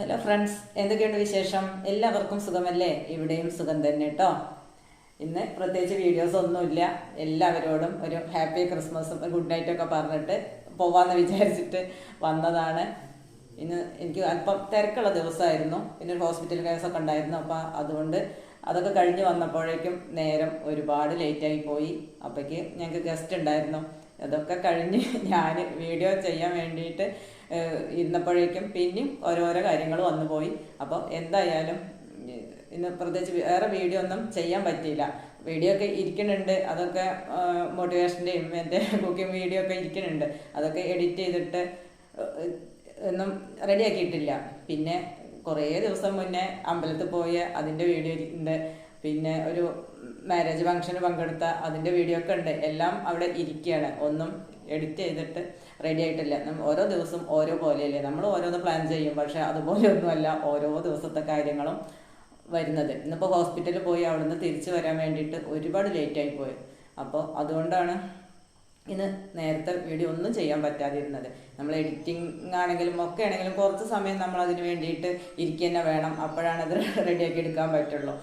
Hello friends എന്തൊക്കെയുണ്ട് വിശേഷം? എല്ലാവർക്കും സുഖമല്ലേ? ഇവിടെയും സുഖം തന്നെ കേട്ടോ ഇന്ന് പ്രത്യേകിച്ച് വീഡിയോസ് ഒന്നുമില്ല. എല്ലാവരോടും ഒരു ഹാപ്പി ക്രിസ്മസും ഒരു ഗുഡ് നൈറ്റും ഒക്കെ പറഞ്ഞിട്ട് പോവാന്ന് വിചാരിച്ചിട്ട് വന്നതാണ്. ഇന്ന് എനിക്ക് അല്പം തിരക്കുള്ള ദിവസമായിരുന്നു. പിന്നെ ഒരു ഹോസ്പിറ്റൽ കേസൊക്കെ ഉണ്ടായിരുന്നു. അപ്പോൾ അതുകൊണ്ട് അതൊക്കെ കഴിഞ്ഞ് വന്നപ്പോഴേക്കും നേരം ഒരുപാട് ലേറ്റായി പോയി. അപ്പോഴേക്ക് ഞങ്ങൾക്ക് ഗസ്റ്റ് ഉണ്ടായിരുന്നു. അതൊക്കെ കഴിഞ്ഞ് ഞാൻ വീഡിയോ ചെയ്യാൻ വേണ്ടിയിട്ട് ഇരുന്നപ്പോഴേക്കും പിന്നെയും ഓരോരോ കാര്യങ്ങൾ വന്നുപോയി അപ്പോൾ എന്തായാലും ഇന്ന് പ്രത്യേകിച്ച് വേറെ വീഡിയോ ഒന്നും ചെയ്യാൻ പറ്റിയില്ല. വീഡിയോ ഒക്കെ ഇരിക്കുന്നുണ്ട്. അതൊക്കെ മോട്ടിവേഷന്റെയും എന്റെ കുക്കിംഗ് വീഡിയോ ഒക്കെ ഇരിക്കുന്നുണ്ട്. അതൊക്കെ എഡിറ്റ് ചെയ്തിട്ട് ഒന്നും റെഡിയാക്കിയിട്ടില്ല പിന്നെ കുറേ ദിവസം മുന്നേ അമ്പലത്തിൽ പോയ അതിന്റെ വീഡിയോ ഉണ്ട് പിന്നെ ഒരു മാരേജ് ഫംഗ്ഷന് പങ്കെടുത്ത അതിന്റെ വീഡിയോ ഒക്കെ ഉണ്ട്. എല്ലാം അവിടെ ഇരിക്കുകയാണ് ഒന്നും എഡിറ്റ് ചെയ്തിട്ട് റെഡി ആയിട്ടില്ല. ഓരോ ദിവസം ഓരോ പോലെയല്ലേ? നമ്മൾ ഓരോന്ന് പ്ലാൻ ചെയ്യും. പക്ഷേ അതുപോലെയൊന്നുമല്ല ഓരോ ദിവസത്തെ കാര്യങ്ങളും വരുന്നത്. ഇന്നിപ്പോൾ ഹോസ്പിറ്റലിൽ പോയി അവിടുന്ന് തിരിച്ചു വരാൻ വേണ്ടിയിട്ട് ഒരുപാട് ലേറ്റായി പോയി. അപ്പോൾ അതുകൊണ്ടാണ് ഇന്ന് നേരത്തെ വീഡിയോ ഒന്നും ചെയ്യാൻ പറ്റാതിരുന്നത്. നമ്മൾ എഡിറ്റിംഗ് ആണെങ്കിലും ഒക്കെ ആണെങ്കിലും കുറച്ച് സമയം നമ്മൾ അതിന് വേണ്ടിയിട്ട് ഇരിക്കുക തന്നെ വേണം. അപ്പോഴാണ് അത് റെഡിയാക്കി എടുക്കാൻ പറ്റുള്ളൂ.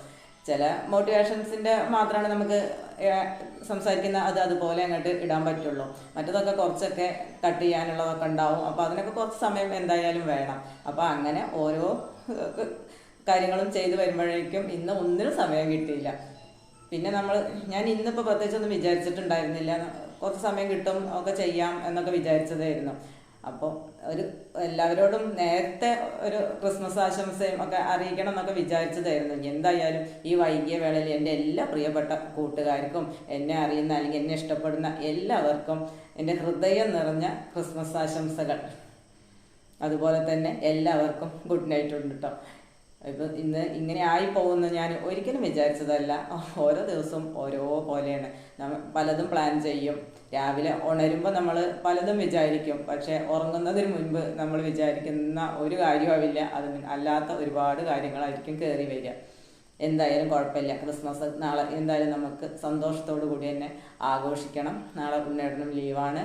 ചില മോട്ടിവേഷൻസിന്റെ മാത്രമാണ് നമുക്ക് സംസാരിക്കുന്ന അത് അതുപോലെ അങ്ങോട്ട് ഇടാൻ പറ്റുള്ളൂ. മറ്റതൊക്കെ കുറച്ചൊക്കെ കട്ട് ചെയ്യാനുള്ളതൊക്കെ ഉണ്ടാവും. അപ്പോൾ അതിനൊക്കെ കുറച്ച് സമയം എന്തായാലും വേണം. അപ്പോൾ അങ്ങനെ ഓരോ കാര്യങ്ങളും ചെയ്തു വരുമ്പോഴേക്കും ഇന്ന് ഒന്നിനും സമയം കിട്ടിയില്ല. പിന്നെ നമ്മൾ ഞാൻ ഇന്നിപ്പോൾ പ്രത്യേകിച്ചൊന്നും വിചാരിച്ചിട്ടുണ്ടായിരുന്നില്ല. കുറച്ച് സമയം കിട്ടും ഒക്കെ ചെയ്യാം എന്നൊക്കെ വിചാരിച്ചതായിരുന്നു. അപ്പോൾ ഒരു എല്ലാവരോടും നേരത്തെ ഒരു ക്രിസ്മസ് ആശംസയും ഒക്കെ അറിയിക്കണം എന്നൊക്കെ വിചാരിച്ചതായിരുന്നു. എന്തായാലും ഈ വൈകിയ വേളയിൽ എന്റെ എല്ലാ പ്രിയപ്പെട്ട കൂട്ടുകാർക്കും എന്നെ അറിയുന്ന അല്ലെങ്കിൽ എന്നെ ഇഷ്ടപ്പെടുന്ന എല്ലാവർക്കും എന്റെ ഹൃദയം നിറഞ്ഞ ക്രിസ്മസ് ആശംസകൾ. അതുപോലെ തന്നെ എല്ലാവർക്കും ഗുഡ് നൈറ്റ് ഉണ്ട് കേട്ടോ ഇപ്പം ഇന്ന് ഇങ്ങനെ ആയി പോകുന്ന ഞാൻ ഒരിക്കലും വിചാരിച്ചതല്ല. ഓരോ ദിവസവും ഓരോ പോലെയാണ്. നമ്മൾ പലതും പ്ലാൻ ചെയ്യും. രാവിലെ ഉണരുമ്പോൾ നമ്മൾ പലതും വിചാരിക്കും. പക്ഷെ ഉറങ്ങുന്നതിന് മുൻപ് നമ്മൾ വിചാരിക്കുന്ന ഒരു കാര്യമാവില്ല അത് അല്ലാത്ത ഒരുപാട് കാര്യങ്ങളായിരിക്കും കയറി വരിക. എന്തായാലും കുഴപ്പമില്ല. ക്രിസ്മസ് നാളെ എന്തായാലും നമുക്ക് സന്തോഷത്തോടു കൂടി തന്നെ ആഘോഷിക്കണം. നാളെ ഉണ്ണേടനും ലീവാണ്.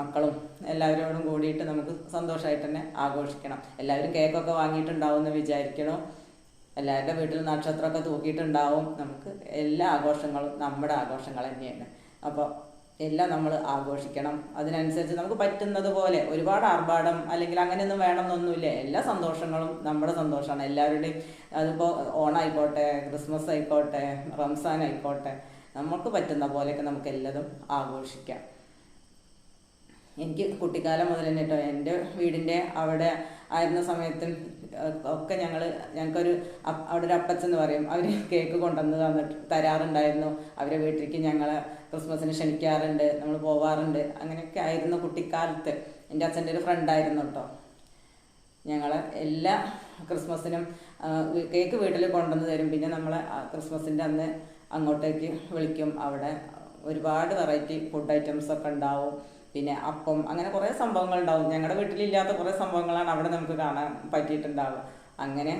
മക്കളും എല്ലാവരോടും കൂടിയിട്ട് നമുക്ക് സന്തോഷമായിട്ട് തന്നെ ആഘോഷിക്കണം. എല്ലാവരും കേക്കൊക്കെ വാങ്ങിയിട്ടുണ്ടാവും എന്ന് വിചാരിക്കണം? എല്ലാവരുടെ വീട്ടിൽ നക്ഷത്രമൊക്കെ തൂക്കിയിട്ടുണ്ടാവും. നമുക്ക് എല്ലാ ആഘോഷങ്ങളും നമ്മുടെ ആഘോഷങ്ങൾ തന്നെയാണ്. അപ്പോൾ എല്ലാം നമ്മൾ ആഘോഷിക്കണം. അതിനനുസരിച്ച് നമുക്ക് പറ്റുന്നത് പോലെ ഒരുപാട് ആർഭാടം അല്ലെങ്കിൽ അങ്ങനെയൊന്നും വേണമെന്നൊന്നുമില്ല. എല്ലാ സന്തോഷങ്ങളും നമ്മുടെ സന്തോഷമാണ്. എല്ലാവരുടെയും അതിപ്പോൾ ഓണായിക്കോട്ടെ ക്രിസ്മസ് ആയിക്കോട്ടെ റംസാൻ ആയിക്കോട്ടെ നമുക്ക് പറ്റുന്ന പോലെയൊക്കെ നമുക്ക് എല്ലാതും ആഘോഷിക്കാം. എനിക്ക് കുട്ടിക്കാലം മുതൽ തന്നെ കേട്ടോ എന്റെ വീടിന്റെ അവിടെ ആയിരുന്ന സമയത്ത് ഒക്കെ ഞങ്ങൾ ഞങ്ങൾക്കൊരു അവിടെ ഒരു അപ്പച്ചെന്ന് പറയും. അവർ കേക്ക് കൊണ്ടുവന്ന് തന്നിട്ട് തരാറുണ്ടായിരുന്നു. അവരെ വീട്ടിലേക്ക് ഞങ്ങൾ ക്രിസ്മസിന് ക്ഷണിക്കാറുണ്ട് നമ്മൾ പോവാറുണ്ട്. അങ്ങനെയൊക്കെ ആയിരുന്നു കുട്ടിക്കാലത്ത്. എന്റെ അച്ഛന്റെ ഒരു ഫ്രണ്ടായിരുന്നു കേട്ടോ ഞങ്ങൾ എല്ലാ ക്രിസ്മസിനും കേക്ക് വീട്ടിൽ കൊണ്ടുവന്ന് തരും. പിന്നെ നമ്മളെ ക്രിസ്മസിന്റെ അന്ന് അങ്ങോട്ടേക്ക് വിളിക്കും. അവിടെ ഒരുപാട് വെറൈറ്റി ഫുഡ് ഐറ്റംസ് ഒക്കെ ഉണ്ടാവും. പിന്നെ അപ്പം അങ്ങനെ കുറേ സംഭവങ്ങൾ ഉണ്ടാവും ഞങ്ങളുടെ വീട്ടിലില്ലാത്ത കുറേ സംഭവങ്ങളാണ് അവിടെ നമുക്ക് കാണാൻ പറ്റിയിട്ടുണ്ടാവുക. അങ്ങനെ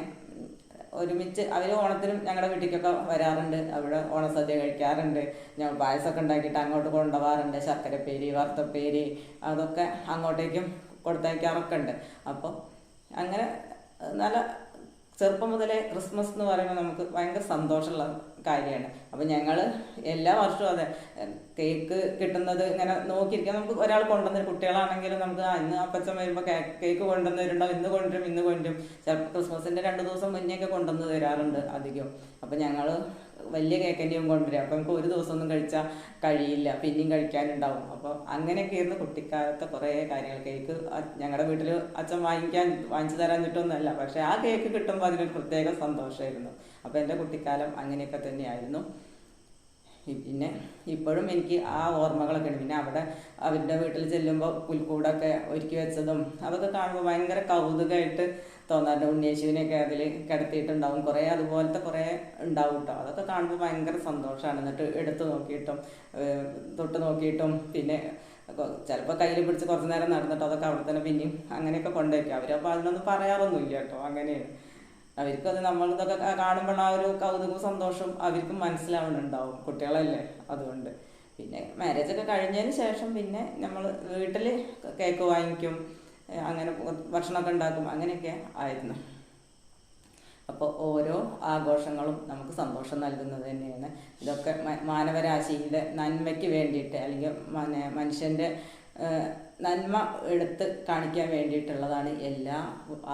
ഒരുമിച്ച് അവർ ഓണത്തിനും ഞങ്ങളുടെ വീട്ടിലേക്കൊക്കെ വരാറുണ്ട്. അവിടെ ഓണസദ്യ കഴിക്കാറുണ്ട്. ഞങ്ങൾ പായസമൊക്കെ ഉണ്ടാക്കിയിട്ട് അങ്ങോട്ട് കൊണ്ടുപോകാറുണ്ട്. ശർക്കരപ്പേരി വറുത്തപ്പേരി അതൊക്കെ അങ്ങോട്ടേക്കും കൊടുത്തയക്കാറൊക്കെ ഉണ്ട്. അപ്പോൾ അങ്ങനെ നല്ല ചെറുപ്പം മുതലേ ക്രിസ്മസ് എന്ന് പറയുമ്പോൾ നമുക്ക് ഭയങ്കര സന്തോഷമുള്ള കാര്യമാണ്. അപ്പം ഞങ്ങൾ എല്ലാ വർഷവും അതെ കേക്ക് കിട്ടുന്നത് ഇങ്ങനെ നോക്കിയിരിക്കാം. നമുക്ക് ഒരാൾ കൊണ്ടുവന്ന കുട്ടികളാണെങ്കിലും നമുക്ക് ഇന്ന് അപ്പച്ചൻ വരുമ്പോൾ കേക്ക് കൊണ്ടുവന്നവരുണ്ടാവും ഇന്ന് കൊണ്ടുവരും ഇന്ന് കൊണ്ടുവരും. ചിലപ്പോൾ ക്രിസ്മസിന്റെ രണ്ട് ദിവസം മുന്നേ ഒക്കെ കൊണ്ടുവന്ന് തരാറുണ്ട് അധികം. അപ്പം ഞങ്ങൾ വലിയ കേക്ക് തന്നെയും കൊണ്ടുവരും. അപ്പം നമുക്ക് ഒരു ദിവസം ഒന്നും കഴിച്ചാൽ കഴിയില്ല. പിന്നെയും കഴിക്കാനുണ്ടാവും. അപ്പോൾ അങ്ങനെയൊക്കെ ആയിരുന്നു കുട്ടിക്കാലത്തെ കുറേ കാര്യങ്ങൾ. കേക്ക് ഞങ്ങളുടെ വീട്ടിൽ അച്ഛൻ വാങ്ങിക്കാൻ വാങ്ങിച്ചു തരാൻ കിട്ടുമെന്നല്ല പക്ഷേ ആ കേക്ക് കിട്ടുമ്പോൾ അതിനൊരു പ്രത്യേക സന്തോഷമായിരുന്നു. അപ്പോൾ എന്റെ കുട്ടിക്കാലം അങ്ങനെയൊക്കെ തന്നെയായിരുന്നു. പിന്നെ ഇപ്പോഴും എനിക്ക് ആ ഓർമ്മകളൊക്കെ ഉണ്ട് പിന്നെ അവിടെ അവരുടെ വീട്ടിൽ ചെല്ലുമ്പോൾ പുൽക്കൂടൊക്കെ ഒരുക്കി വെച്ചതും അതൊക്കെ കാണുമ്പോൾ ഭയങ്കര കൗതുകമായിട്ട് തോന്നാറുണ്ട്. ഉണ്ണിയേശുവിനെയൊക്കെ അതിൽ കിടത്തിയിട്ടുണ്ടാവും. കുറേ അതുപോലത്തെ കുറേ ഉണ്ടാവും കേട്ടോ അതൊക്കെ കാണുമ്പോൾ ഭയങ്കര സന്തോഷമാണ് എന്നിട്ട് എടുത്തു നോക്കിയിട്ടും തൊട്ട് നോക്കിയിട്ടും പിന്നെ ചിലപ്പോൾ കയ്യിൽ പിടിച്ച് കുറച്ച് നേരം നടന്നിട്ട് അതൊക്കെ അവിടെ തന്നെ പിന്നെയും അങ്ങനെയൊക്കെ കൊണ്ടുവയ്ക്കും. അവരപ്പോൾ അതിനൊന്നും പറയാറൊന്നുമില്ല കേട്ടോ അങ്ങനെയാണ്. അവർക്കത് നമ്മളിതൊക്കെ കാണുമ്പോൾ ആ ഒരു കൗതുകവും സന്തോഷവും അവർക്കും മനസ്സിലാവുന്നുണ്ടാവും കുട്ടികളല്ലേ അതുകൊണ്ട്. പിന്നെ മാരേജ് ഒക്കെ കഴിഞ്ഞതിന് ശേഷം പിന്നെ നമ്മൾ വീട്ടിൽ കേക്ക് വാങ്ങിക്കും അങ്ങനെ ഭക്ഷണമൊക്കെ ഉണ്ടാക്കും അങ്ങനെയൊക്കെ ആയിരുന്നു. അപ്പോൾ ഓരോ ആഘോഷങ്ങളും നമുക്ക് സന്തോഷം നൽകുന്നത് തന്നെയാണ്. ഇതൊക്കെ മാനവരാശിയുടെ നന്മയ്ക്ക് വേണ്ടിയിട്ട് അല്ലെങ്കിൽ മനുഷ്യന്റെ നന്മ എടുത്ത് കാണിക്കാൻ വേണ്ടിയിട്ടുള്ളതാണ് എല്ലാ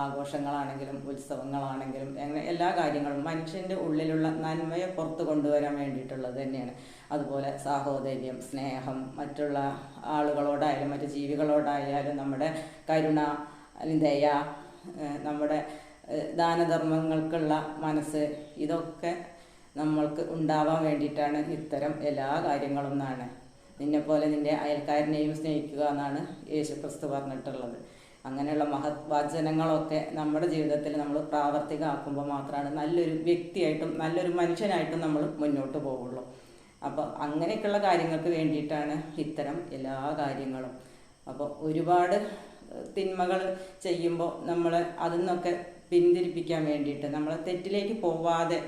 ആഘോഷങ്ങളാണെങ്കിലും ഉത്സവങ്ങളാണെങ്കിലും അങ്ങനെ എല്ലാ കാര്യങ്ങളും മനുഷ്യന്റെ ഉള്ളിലുള്ള നന്മയെ പുറത്ത് കൊണ്ടുവരാൻ വേണ്ടിയിട്ടുള്ളത് തന്നെയാണ്. അതുപോലെ സാഹോദര്യം സ്നേഹം മറ്റുള്ള ആളുകളോടായാലും മറ്റു ജീവികളോടായാലും നമ്മുടെ കരുണ ദയ നമ്മുടെ ദാനധർമ്മങ്ങൾക്കുള്ള മനസ്സ് ഇതൊക്കെ നമ്മൾക്ക് ഉണ്ടാവാൻ വേണ്ടിയിട്ടാണ് ഇത്തരം എല്ലാ കാര്യങ്ങളും എന്നാണ്. നിന്നെപ്പോലെ നിന്റെ അയൽക്കാരനെയും സ്നേഹിക്കുക എന്നാണ് യേശു ക്രിസ്തു പറഞ്ഞിട്ടുള്ളത്. അങ്ങനെയുള്ള മഹത് വചനങ്ങളൊക്കെ നമ്മുടെ ജീവിതത്തിൽ നമ്മൾ പ്രാവർത്തികമാക്കുമ്പോൾ മാത്രമാണ് നല്ലൊരു വ്യക്തിയായിട്ടും നല്ലൊരു മനുഷ്യനായിട്ടും നമ്മൾ മുന്നോട്ട് പോവുള്ളൂ. അപ്പോൾ അങ്ങനെയൊക്കെയുള്ള കാര്യങ്ങൾക്ക് വേണ്ടിയിട്ടാണ് ഇത്തരം എല്ലാ കാര്യങ്ങളും. അപ്പോൾ ഒരുപാട് തിന്മകൾ ചെയ്യുമ്പോൾ നമ്മൾ അതിൽ നിന്നൊക്കെ പിന്തിരിപ്പിക്കാൻ വേണ്ടിയിട്ട് നമ്മൾ തെറ്റിലേക്ക് പോവാതെ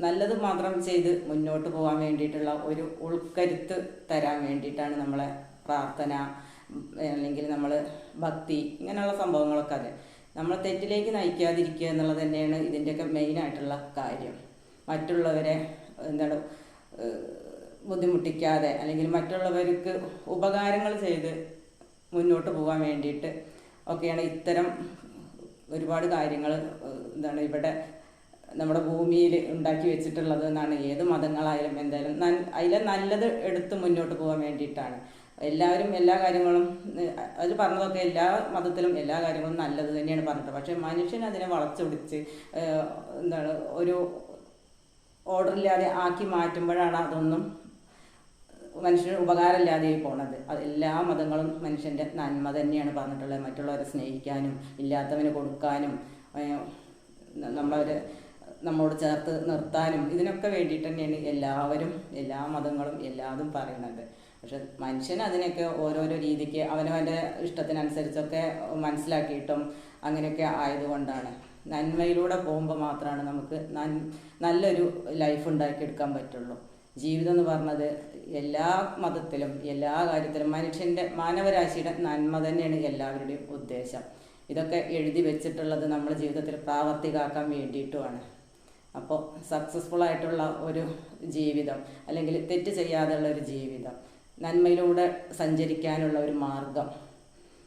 നല്ലത് മാത്രം ചെയ്ത് മുന്നോട്ട് പോകാൻ വേണ്ടിയിട്ടുള്ള ഒരു ഉൾക്കരുത്ത് തരാൻ വേണ്ടിയിട്ടാണ് നമ്മളെ പ്രാർത്ഥന അല്ലെങ്കിൽ നമ്മൾ ഭക്തി ഇങ്ങനെയുള്ള സംഭവങ്ങളൊക്കെ അതെ. നമ്മളെ തെറ്റിലേക്ക് നയിക്കാതിരിക്കുക എന്നുള്ളത് തന്നെയാണ് ഇതിന്റെയൊക്കെ മെയിനായിട്ടുള്ള കാര്യം. മറ്റുള്ളവരെ എന്താണ് ബുദ്ധിമുട്ടിക്കാതെ അല്ലെങ്കിൽ മറ്റുള്ളവർക്ക് ഉപകാരങ്ങൾ ചെയ്ത് മുന്നോട്ട് പോകാൻ വേണ്ടിയിട്ട് ഒക്കെയാണ് ഇത്തരം ഒരുപാട് കാര്യങ്ങൾ എന്താണ് ഇവിടെ നമ്മുടെ ഭൂമിയിൽ ഉണ്ടാക്കി വെച്ചിട്ടുള്ളത് എന്നാണ്. ഏത് മതങ്ങളായാലും എന്തായാലും അതിലെ നല്ലത് എടുത്ത് മുന്നോട്ട് പോകാൻ വേണ്ടിയിട്ടാണ്. എല്ലാവരും എല്ലാ കാര്യങ്ങളും അതിൽ പറഞ്ഞതൊക്കെ എല്ലാ മതത്തിലും എല്ലാ കാര്യങ്ങളും നല്ലത് തന്നെയാണ് പറഞ്ഞിട്ട് പക്ഷേ മനുഷ്യൻ അതിനെ വളച്ചൊടിച്ച് എന്താണ് ഒരു ഓർഡർ ഇല്ലാതെ ആക്കി മാറ്റുമ്പോഴാണ് അതൊന്നും മനുഷ്യന് ഉപകാരമില്ലാതെ പോണത്. അത് എല്ലാ മതങ്ങളും മനുഷ്യന്റെ നന്മ തന്നെയാണ് പറഞ്ഞിട്ടുള്ളത്. മറ്റുള്ളവരെ സ്നേഹിക്കാനും ഇല്ലാത്തവന് കൊടുക്കാനും നമ്മളവരെ നമ്മോട് ചേർത്ത് നിർത്താനും ഇതിനൊക്കെ വേണ്ടിയിട്ട് തന്നെയാണ് എല്ലാവരും എല്ലാ മതങ്ങളും എല്ലാതും പറയുന്നത്. പക്ഷെ മനുഷ്യൻ അതിനൊക്കെ ഓരോരോ രീതിക്ക് അവനവന്റെ ഇഷ്ടത്തിനനുസരിച്ചൊക്കെ മനസ്സിലാക്കിയിട്ടും അങ്ങനെയൊക്കെ ആയതുകൊണ്ടാണ്. നന്മയിലൂടെ പോകുമ്പോൾ മാത്രമാണ് നമുക്ക് നല്ലൊരു ലൈഫ് ഉണ്ടാക്കിയെടുക്കാൻ പറ്റുള്ളൂ. ജീവിതം എന്ന് പറഞ്ഞത് എല്ലാ മതത്തിലും എല്ലാ കാര്യത്തിലും മനുഷ്യന്റെ മാനവരാശിയുടെ നന്മ തന്നെയാണ് എല്ലാവരുടെയും ഉദ്ദേശം. ഇതൊക്കെ എഴുതി വെച്ചിട്ടുള്ളത് നമ്മുടെ ജീവിതത്തിൽ പ്രാവർത്തികമാക്കാൻ വേണ്ടിയിട്ടുമാണ്. അപ്പോൾ സക്സസ്ഫുൾ ആയിട്ടുള്ള ഒരു ജീവിതം അല്ലെങ്കിൽ തെറ്റ് ചെയ്യാതെയുള്ള ഒരു ജീവിതം നന്മയിലൂടെ സഞ്ചരിക്കാനുള്ള ഒരു മാർഗം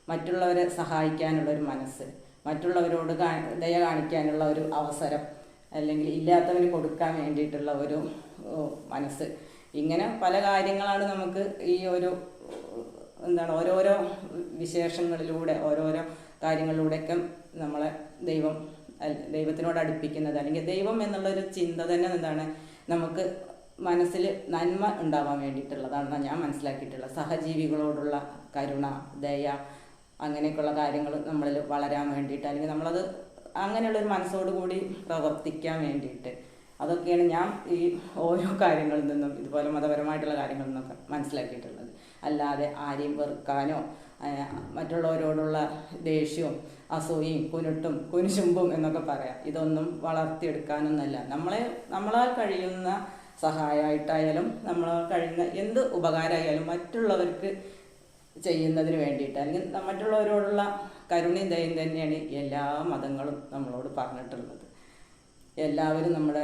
മറ്റുള്ളവരെ സഹായിക്കാനുള്ള ഒരു മനസ്സ് മറ്റുള്ളവരോട് ദയ കാണിക്കാനുള്ള ഒരു അവസരം അല്ലെങ്കിൽ ഇല്ലാത്തവന് കൊടുക്കാൻ വേണ്ടിയിട്ടുള്ള ഒരു മനസ്സ്. ഇങ്ങനെ പല കാര്യങ്ങളാണ് നമുക്ക് ഈ ഒരു എന്താണ് ഓരോരോ വിശേഷങ്ങളിലൂടെ ഓരോരോ കാര്യങ്ങളിലൂടെയൊക്കെ നമ്മളെ ദൈവം ദൈവത്തിനോട് അടുപ്പിക്കുന്നത്. അല്ലെങ്കിൽ ദൈവം എന്നുള്ളൊരു ചിന്ത തന്നെ എന്താണ്? നമുക്ക് മനസ്സിൽ നന്മ ഉണ്ടാവാൻ വേണ്ടിയിട്ടുള്ളതാണ് ഞാൻ മനസ്സിലാക്കിയിട്ടുള്ളത്. സഹജീവികളോടുള്ള കരുണ ദയ അങ്ങനെയൊക്കെയുള്ള കാര്യങ്ങൾ നമ്മളിൽ വളരാൻ വേണ്ടിയിട്ട് അല്ലെങ്കിൽ നമ്മളത് അങ്ങനെയുള്ളൊരു മനസ്സോടുകൂടി പ്രവർത്തിക്കാൻ വേണ്ടിയിട്ട്. അതൊക്കെയാണ് ഞാൻ ഈ ഓരോ കാര്യങ്ങളിൽ നിന്നും ഇതുപോലെ മതപരമായിട്ടുള്ള കാര്യങ്ങളിൽ നിന്നൊക്കെ മനസ്സിലാക്കിയിട്ടുള്ളത്. അല്ലാതെ ആരെയും വെറുക്കാനോ മറ്റുള്ളവരോടുള്ള ദേഷ്യവും അസൂയയും കുരുട്ടും കുരിശുമ്പും എന്നൊക്കെ പറയാം. ഇതൊന്നും വളർത്തിയെടുക്കാനൊന്നല്ല നമ്മളെ നമ്മളാൽ കഴിയുന്ന സഹായമായിട്ടായാലും നമ്മളാൽ കഴിയുന്ന എന്ത് ഉപകാരമായാലും മറ്റുള്ളവർക്ക് ചെയ്യുന്നതിന് വേണ്ടിയിട്ട് അല്ലെങ്കിൽ മറ്റുള്ളവരോടുള്ള കരുണയും ദയം തന്നെയാണ് എല്ലാ മതങ്ങളും നമ്മളോട് പറഞ്ഞിട്ടുള്ളത്. എല്ലാവരും നമ്മുടെ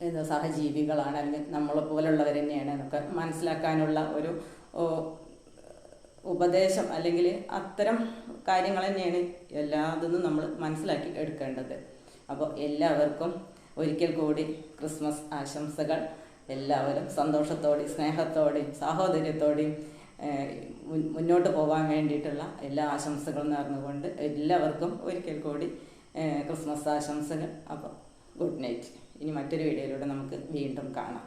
എന്താ സഹജീവികളാണ് അല്ലെങ്കിൽ നമ്മളെ പോലുള്ളവർ തന്നെയാണ് എന്നൊക്കെ മനസ്സിലാക്കാനുള്ള ഒരു ഉപദേശം അല്ലെങ്കിൽ അത്തരം കാര്യങ്ങൾ തന്നെയാണ് എല്ലാതൊന്നും നമ്മൾ മനസ്സിലാക്കി എടുക്കേണ്ടത്. അപ്പോൾ എല്ലാവർക്കും ഒരിക്കൽ കൂടി ക്രിസ്മസ് ആശംസകൾ. എല്ലാവരും സന്തോഷത്തോടെയും സ്നേഹത്തോടെയും സാഹോദര്യത്തോടെയും മുന്നോട്ട് പോകാൻ വേണ്ടിയിട്ടുള്ള എല്ലാ ആശംസകളും നേർന്നുകൊണ്ട് എല്ലാവർക്കും ഒരിക്കൽ കൂടി ക്രിസ്മസ് ആശംസകൾ. അപ്പോൾ ഗുഡ് നൈറ്റ്. ഇനി മറ്റൊരു വീഡിയോയിലൂടെ നമുക്ക് വീണ്ടും കാണാം.